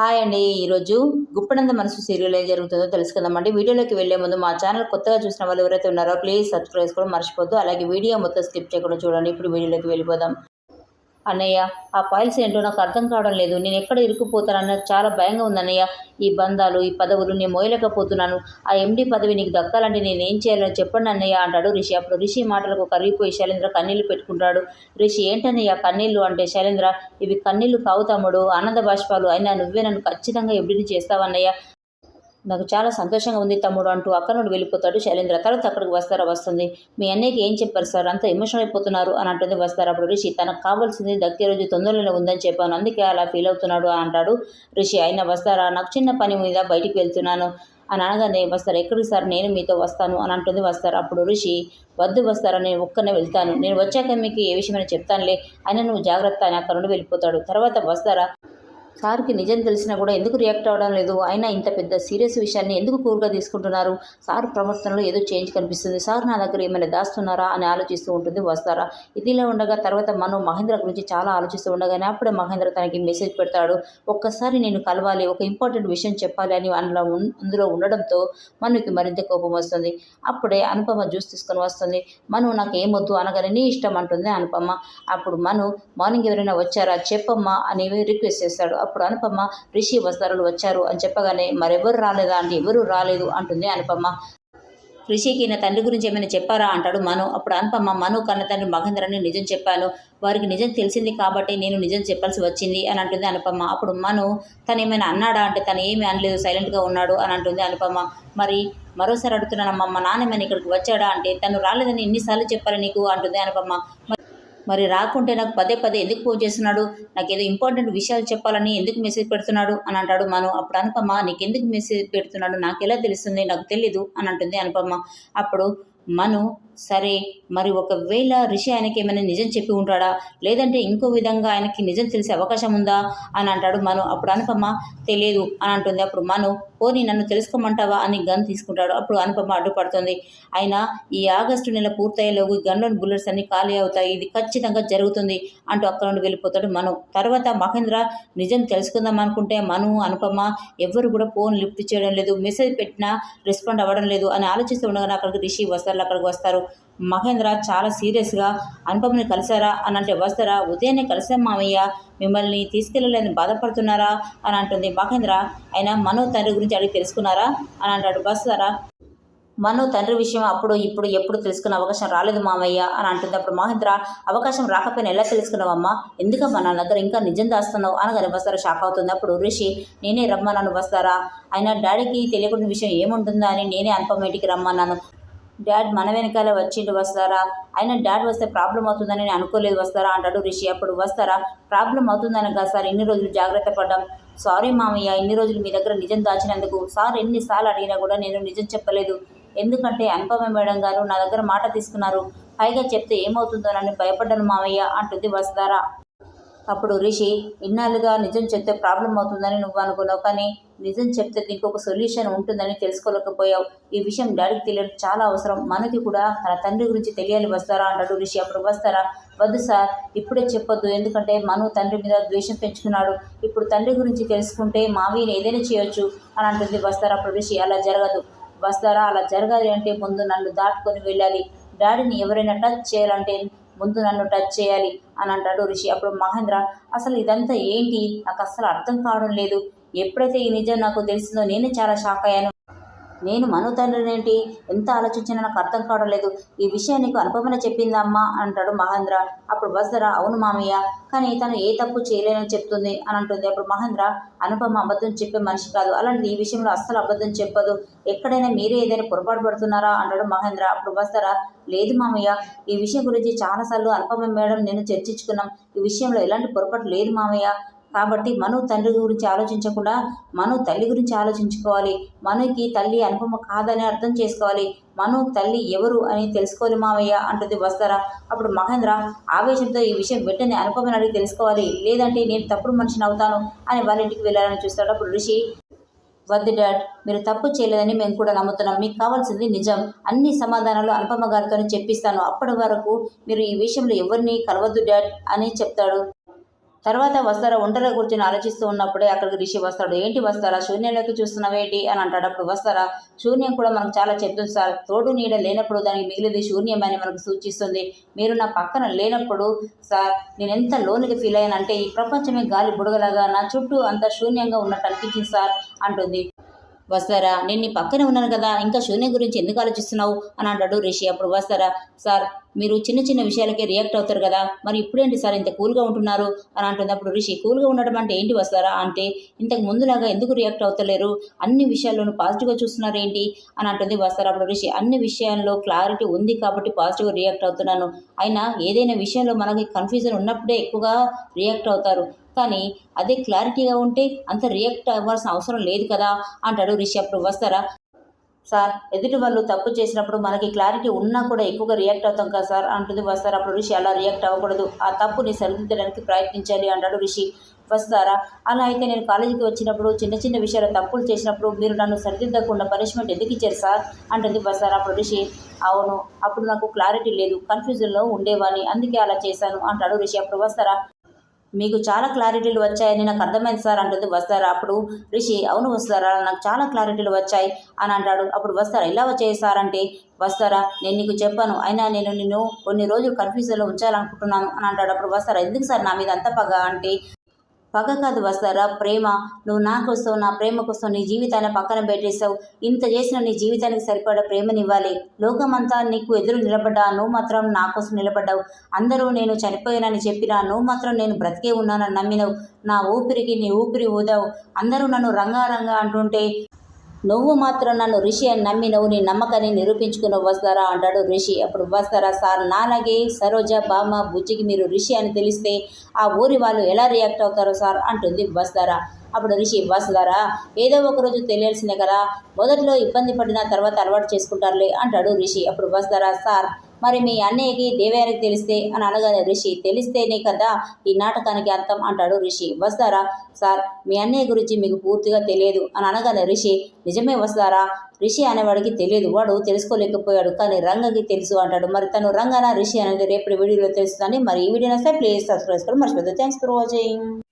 Hi అండి. ఈరోజు గుప్పనంద మనసు సీరియల్ ఏం జరుగుతుందో తెలుసుకుందామండి వీడియోలోకి వెళ్ళే ముందు మా ఛానల్ కొత్తగా చూసిన వాళ్ళు ఎవరైతే ఉన్నారో ప్లీజ్ సబ్స్క్రైబ్ చేసుకోవడం మర్చిపోద్దు అలాగే వీడియో మొత్తం స్కిప్ చేయకుండా చూడండి. ఇప్పుడు వీడియోలోకి వెళ్ళిపోదాం. అన్నయ్య ఆ ఫైల్స్ ఏంటో నాకు అర్థం కావడం లేదు. నేను ఎక్కడ ఇరుక్కుపోతానన్న చాలా భయంగా ఉందన్నయ్య ఈ బంధాలు ఈ పదవులు నేను మోయలేకపోతున్నాను. ఆ ఎండి పదవి నీకు దక్కాలంటే నేను ఏం చేయాలో చెప్పండి అన్నయ్య అంటాడు రిషి. అప్పుడు రిషి మాటలకు కరిగిపోయి శైలేంద్ర కన్నీళ్ళు పెట్టుకుంటాడు. రిషి ఏంటన్నయ్య కన్నీళ్ళు? అంటే శైలేంద్ర ఇవి కన్నీళ్ళు కావు తమ్ముడు. ఆనంద బాష్పాలు అయినా నువ్వే నన్ను ఖచ్చితంగా ఎప్పుడు చేస్తావన్నయ్య. నాకు చాలా సంతోషంగా ఉంది తమ్ముడు అంటూ అక్క నుండి వెళ్ళిపోతాడు శైలేంద్ర. తర్వాత అక్కడికి వస్తారా? వస్తుంది. మీ అన్నయ్యకి ఏం చెప్పారు సార్? అంత ఎమోషనల్ అయిపోతున్నారు అని అంటుంది వస్తారు. అప్పుడు రిషి తనకు కావాల్సింది దక్కే రోజు తొందరలోనే ఉందని చెప్పాను. అందుకే అలా ఫీల్ అవుతున్నాడు అని అంటాడు రిషి. అయినా వస్తారా? నాకు చిన్న పని మీద బయటికి వెళ్తున్నాను. అని అనగానే వస్తారు. ఎక్కడికి సార్? నేను మీతో వస్తాను అని అంటుంది వస్తారు. అప్పుడు ఋషి వద్దు వస్తారా? నేను ఒక్కనే వెళ్తాను. నేను వచ్చాక మీకు ఏ విషయమైనా చెప్తానులే. అయినా నువ్వు జాగ్రత్త అని అక్కడ నుండి వెళ్ళిపోతాడు. తర్వాత వస్తారా? సార్కి నిజం తెలిసినా కూడా ఎందుకు రియాక్ట్ అవ్వడం లేదు? అయినా ఇంత పెద్ద సీరియస్ విషయాన్ని ఎందుకు కూరుగా తీసుకుంటున్నారు? సార్ ప్రవర్తనలో ఏదో చేంజ్ కనిపిస్తుంది. సార్ నా దగ్గర ఏమైనా దాస్తున్నారా అని ఆలోచిస్తూ ఉంటుంది వస్తారా? ఇదిలా ఉండగా తర్వాత మనం మహేంద్ర గురించి చాలా ఆలోచిస్తూ ఉండగానే అప్పుడే మహేంద్ర తనకి మెసేజ్ పెడతాడు. ఒక్కసారి నేను కలవాలి ఒక ఇంపార్టెంట్ విషయం చెప్పాలి అని అందులో అందులో ఉండడంతో మనకి మరింత కోపం వస్తుంది. అప్పుడే అనుపమ జ్యూస్ తీసుకొని వస్తుంది. మను నాకు ఏమొద్దు అనగానే నీ ఇష్టం అంటుంది అనుపమ. అప్పుడు మను మార్నింగ్ ఎవరైనా వచ్చారా? చెప్పమ్మా అని రిక్వెస్ట్ చేస్తాడు. అప్పుడు అనుపమ రిషి వస్తారులు వచ్చారు అని చెప్పగానే మరెవరు రాలేదా అంటే ఎవరు రాలేదు? అంటుంది అనుపమ రిషికి నా తండ్రి గురించి ఏమైనా చెప్పారా? అంటాడు మను. అప్పుడు అనుపమ మను కన్న తండ్రి మహేంద్రని నిజం చెప్పాను. వారికి నిజం తెలిసింది కాబట్టి నేను నిజం చెప్పాల్సి వచ్చింది అని అంటుంది అనుపమ అప్పుడు మను తను ఏమైనా అన్నాడా అంటే తను ఏమీ అనలేదు సైలెంట్గా ఉన్నాడు అని అంటుంది అనుపమ మరి మరోసారి అడుగుతున్నానమ్మా మా నాన్న ఇక్కడికి వచ్చాడా అంటే తను రాలేదని ఎన్నిసార్లు చెప్పాలి నీకు? అంటుంది అనుపమ్మ. మరి రాకుంటే నాకు పదే పదే ఎందుకు ఫోన్ చేస్తున్నాడు? నాకు ఏదో ఇంపార్టెంట్ విషయాలు చెప్పాలని ఎందుకు మెసేజ్ పెడుతున్నాడు? అని అంటాడు మను. అప్పుడు అనుపమ నీకు ఎందుకు మెసేజ్ పెడుతున్నాడు? నాకు ఎలా తెలుస్తుంది? నాకు తెలీదు అని అంటుంది అనుపమ. అప్పుడు మను సరే మరి ఒకవేళ రిషి ఆయనకి ఏమైనా నిజం చెప్పి ఉంటాడా? లేదంటే ఇంకో విధంగా ఆయనకి నిజం తెలిసే అవకాశం ఉందా? అని అంటాడు మను. అప్పుడు అనుపమ తెలియదు అని అంటుంది. అప్పుడు మను పోనీ నన్ను తెలుసుకోమంటావా? అని గన్ తీసుకుంటాడు. అప్పుడు అనుపమ అడ్డుపడుతుంది. అయినా ఈ ఆగస్టు నెల పూర్తయ్యేలోగు ఈ గన్లోని బుల్లెట్స్ అన్ని ఖాళీ అవుతాయి. ఇది ఖచ్చితంగా జరుగుతుంది అంటూ అక్కడ నుండి వెళ్ళిపోతాడు మను. తర్వాత మహేంద్ర నిజం తెలుసుకుందాం అనుకుంటే మను అనుపమ ఎవ్వరు కూడా ఫోన్ లిఫ్ట్ చేయడం లేదు. మెసేజ్ పెట్టినా రెస్పాండ్ అవ్వడం లేదు అని ఆలోచిస్తూ ఉండగానే అక్కడికి రిషి వస్తారు అక్కడికి వస్తారు. మహేంద్ర చాలా సీరియస్గా అనుపమని కలిసారా అని అంటే వస్తారా? ఉదయాన్నే కలిసాం మామయ్య. మిమ్మల్ని తీసుకెళ్ళలేదని బాధపడుతున్నారా? అని అంటుంది మహేంద్ర. ఆయన మనో తండ్రి గురించి అడిగి తెలుసుకున్నారా? అని అంటాడు వస్తారా? మనో తండ్రి విషయం అప్పుడు ఇప్పుడు ఎప్పుడు తెలుసుకునే అవకాశం రాలేదు మామయ్య. అని అంటుంది అప్పుడు మహేంద్ర. అవకాశం రాకపోయినా ఎలా తెలుసుకున్నావమ్మా? ఎందుకమ్మా నా దగ్గర ఇంకా నిజం దాస్తున్నావు? అనగానే వస్తారా షాక్ అవుతుంది అప్పుడు ఋషి. నేనే రమ్మన్నాను వస్తారా? అయినా డాడీకి తెలియకుండా విషయం ఏముంటుందా అని నేనే అనుపమ ఇంటికి రమ్మన్నాను. డాడ్ మన వెనకాల వచ్చిండు వస్తారా? అయినా డాడ్ వస్తే ప్రాబ్లం అవుతుందని నేను అనుకోలేదు వస్తారా? అంటాడు రిషి. అప్పుడు వస్తారా? ప్రాబ్లం అవుతుందని కదా సార్ ఇన్ని రోజులు జాగ్రత్త పడ్డాం. సారీ మామయ్య ఇన్ని రోజులు మీ దగ్గర నిజం దాచినందుకు. సార్ ఎన్నిసార్లు అడిగినా కూడా నేను నిజం చెప్పలేదు. ఎందుకంటే అనుపమ మేడం గారు నా దగ్గర మాట తీసుకున్నారు. పైగా చెప్తే ఏమవుతుందోనని భయపడ్డాను మామయ్య అంటుంది వస్తారా? అప్పుడు రిషి ఇన్నాళ్ళుగా నిజం చెప్తే ప్రాబ్లం అవుతుందని నువ్వు అనుకున్నావు కానీ నిజం చెప్తే దీనికి ఒక సొల్యూషన్ ఉంటుందని తెలుసుకోలేకపోయావు. ఈ విషయం డాడీకి తెలియడం చాలా అవసరం. మనకి కూడా తన తండ్రి గురించి తెలియాలి వస్తారా అంటాడు రిషి. అప్పుడు వస్తారా? వద్దు సార్ ఇప్పుడే చెప్పొద్దు. ఎందుకంటే మను తండ్రి మీద ద్వేషం పెంచుకున్నాడు. ఇప్పుడు తండ్రి గురించి తెలుసుకుంటే మావీని ఏదైనా చేయొచ్చు అని అంటుంది. వస్తారా? అప్పుడు రిషి అలా జరగదు. వస్తారా? అలా జరగాలి అంటే ముందు నన్ను దాటుకొని వెళ్ళాలి. డాడీని ఎవరైనా టచ్ చేయాలంటే ముందు నన్ను టచ్ చేయాలి అని అంటాడు ఋషి. అప్పుడు మహేంద్ర అసలు ఇదంతా ఏంటి? నాకు అస్సలు అర్థం కావడం లేదు. ఎప్పుడైతే ఈ నిజం నాకు తెలిసిందో నేనే చాలా షాక్ అయ్యాను. నేను మను తండ్రిని ఏంటి ఎంత ఆలోచించినా నాకు అర్థం కావడం లేదు. ఈ విషయం నీకు అనుపమన చెప్పిందమ్మా అంటాడు మహేంద్ర. అప్పుడు వస్తారా అవును మామయ్య కానీ తను ఏ తప్పు చేయలేనని చెప్తుంది అని అంటుంది. అప్పుడు మహేంద్ర అనుపమ అబద్ధం చెప్పే మనిషి కాదు. అలాంటిది ఈ విషయంలో అస్సలు అబద్ధం చెప్పదు. ఎక్కడైనా మీరే ఏదైనా పొరపాటు పడుతున్నారా అంటాడు మహేంద్ర. అప్పుడు వస్తారా లేదు మామయ్య ఈ విషయం గురించి చాలాసార్లు అనుపమ మేడం నేను చర్చించుకున్నాం. ఈ విషయంలో ఎలాంటి పొరపాటు లేదు మామయ్య. కాబట్టి మను తండ్రి గురించి ఆలోచించకుండా మను తల్లి గురించి ఆలోచించుకోవాలి. మనుకి తల్లి అనుపమ కాదని అర్థం చేసుకోవాలి. మను తల్లి ఎవరు అని తెలుసుకోవాలి మావయ్య అంటుంది వస్తారా అప్పుడు మహేంద్ర ఆవేశంతో ఈ విషయం వెంటనే అనుపమని అడిగి తెలుసుకోవాలి. లేదంటే నేను తప్పుడు మనిషిని అవుతాను అని వాళ్ళ ఇంటికి వెళ్ళాలని చూస్తాడు. అప్పుడు ఋషి వద్దు డాడ్ మీరు తప్పు చేయలేదని మేము కూడా నమ్ముతున్నాం. మీకు కావాల్సింది నిజం. అన్ని సమాధానాలు అనుపమ గారితోనే చెప్పిస్తాను. అప్పటి వరకు మీరు ఈ విషయంలో ఎవరిని కలవద్దు డాడ్ అని చెప్తాడు. తర్వాత వస్తారా ఒంటరి కూర్చొని ఆలోచిస్తూ ఉన్నప్పుడే అక్కడికి రిషి వస్తాడు. ఏంటి వస్తారా శూన్యంలోకి చూస్తున్నావేంటి? అని అంటాడు అప్పుడు వస్తారా శూన్యం కూడా మనకు చాలా చెప్తుంది సార్. తోడు నీడ లేనప్పుడు దానికి మిగిలింది శూన్యం అని మనకు సూచిస్తుంది. మీరు నా పక్కన లేనప్పుడు సార్ నేను ఎంత లోనికి ఫీల్ అయ్యానంటే ఈ ప్రపంచమే గాలి బుడగలాగా నా చుట్టూ అంత శూన్యంగా ఉన్నట్టు అనిపించింది సార్ అంటుంది. వస్తారా? నేను నీ పక్కనే ఉన్నాను కదా ఇంకా శూన్యం గురించి ఎందుకు ఆలోచిస్తున్నావు? అని అంటాడు రిషి. అప్పుడు వస్తారా? సార్ మీరు చిన్న చిన్న విషయాలకే రియాక్ట్ అవుతారు కదా మరి ఇప్పుడేంటి సార్ ఇంత కూల్గా ఉంటున్నారు? అని అంటుంది అప్పుడు రిషి కూల్గా ఉండడం అంటే ఏంటి వస్తారా? అంటే ఇంతకు ముందులాగా ఎందుకు రియాక్ట్ అవుతలేరు? అన్ని విషయాల్లోనూ పాజిటివ్గా చూస్తున్నారు ఏంటి అని అంటుంది వస్తారా? అప్పుడు రిషి అన్ని విషయాల్లో క్లారిటీ ఉంది కాబట్టి పాజిటివ్గా రియాక్ట్ అవుతున్నాను. అయినా ఏదైనా విషయంలో మనకి కన్ఫ్యూజన్ ఉన్నప్పుడే ఎక్కువగా రియాక్ట్ అవుతారు. కానీ అదే క్లారిటీగా ఉంటే అంత రియాక్ట్ అవ్వాల్సిన అవసరం లేదు కదా అంటాడు రిషబ్. అప్పుడు వస్తారా? సార్ ఎదుటి వాళ్ళు తప్పు చేసినప్పుడు మనకి క్లారిటీ ఉన్నా కూడా ఎక్కువగా రియాక్ట్ అవుతాం కదా సార్ అంటుంది వస్తారా? అప్పుడు రిషి అలా రియాక్ట్ అవ్వకూడదు. ఆ తప్పుని సరిదిద్దడానికి ప్రయత్నించాలి అంటాడు రిషి. వస్తారా? అలా అయితే నేను కాలేజీకి వచ్చినప్పుడు చిన్న చిన్న విషయాలు తప్పులు చేసినప్పుడు మీరు నన్ను సరిదిద్దకుండా పనిష్మెంట్ ఎందుకు ఇచ్చారు సార్? అంటుంది వస్తారా? అప్పుడు రిషి. అవును అప్పుడు నాకు క్లారిటీ లేదు కన్ఫ్యూజన్లో ఉండేవాడిని అందుకే అలా చేశాను అంటాడు రిషి. అప్పుడు వస్తారా? మీకు చాలా క్లారిటీలు వచ్చాయని నాకు అర్థమైంది సార్ అంటుంది. వస్తారా? అప్పుడు రిషి అవును వస్తారా? నాకు చాలా క్లారిటీలు వచ్చాయి అని అంటాడు. అప్పుడు వస్తారా? ఇలా వచ్చాయి సార్ అంటే వస్తారా? నేను నీకు చెప్పాను. అయినా నేను నిన్ను కొన్ని రోజులు కన్ఫ్యూజన్లో ఉంచాలనుకుంటున్నాను అని అంటాడు. అప్పుడు వస్తారా? ఎందుకు సార్ నా మీద అంత పగ? అంటే పగ కాదు వస్తారా? ప్రేమ నువ్వు నా కోసం నా ప్రేమ కోసం నీ జీవితాన్ని పక్కన పెట్టేశావు. ఇంత చేసిన నీ జీవితానికి సరిపడా ప్రేమనివ్వాలి. లోకమంతా నీకు ఎదురు నిలబడ్డా నువ్వు మాత్రం నా కోసం నిలబడ్డావు. అందరూ నేను చనిపోయానని చెప్పినా నువ్వు మాత్రం నేను బ్రతికే ఉన్నానని నమ్మినవు. నా ఊపిరికి నీ ఊపిరి ఊదావు. అందరూ నన్ను రంగారంగా అంటుంటే నువ్వు మాత్రం నన్ను రిషి అని నమ్మి నువ్వు నీ నమ్మకాన్ని నిరూపించుకుని వస్తారా అంటాడు రిషి అప్పుడు వస్తారా సార్? నాలాగే సరోజ బామ్మ బుజ్జికి మీరు రిషి అని తెలిస్తే ఆ ఊరి వాళ్ళు ఎలా రియాక్ట్ అవుతారో సార్? అంటుంది వస్తారా. అప్పుడు రిషి వస్తారా? ఏదో ఒక రోజు తెలియాల్సిందే కదా. మొదట్లో ఇబ్బంది పడిన తర్వాత అలవాటు చేసుకుంటారులే అంటాడు రిషి అప్పుడు వస్తారా సార్? మరి మీ అన్నయ్యకి దేవయానికి తెలిస్తే? అని అనగానే రిషి. తెలిస్తేనే కదా ఈ నాటకానికి అర్థం అంటాడు రిషి. వస్తారా? సార్ మీ అన్నయ్య గురించి మీకు పూర్తిగా తెలియదు అని అనగానే రిషి. నిజమే వస్తారా? రిషి అనేవాడికి తెలియదు. వాడు తెలుసుకోలేకపోయాడు. కానీ రంగకి తెలుసు అంటాడు. మరి తను రంగన? రిషి అనేది రేపటి వీడియోలో తెలుస్తుందని. మరి ఈ వీడియో వస్తే ప్లీజ్ సబ్స్క్రైబ్ చేసుకోండి మర్చిపోద్దు థ్యాంక్స్ ఫర్ వాచింగ్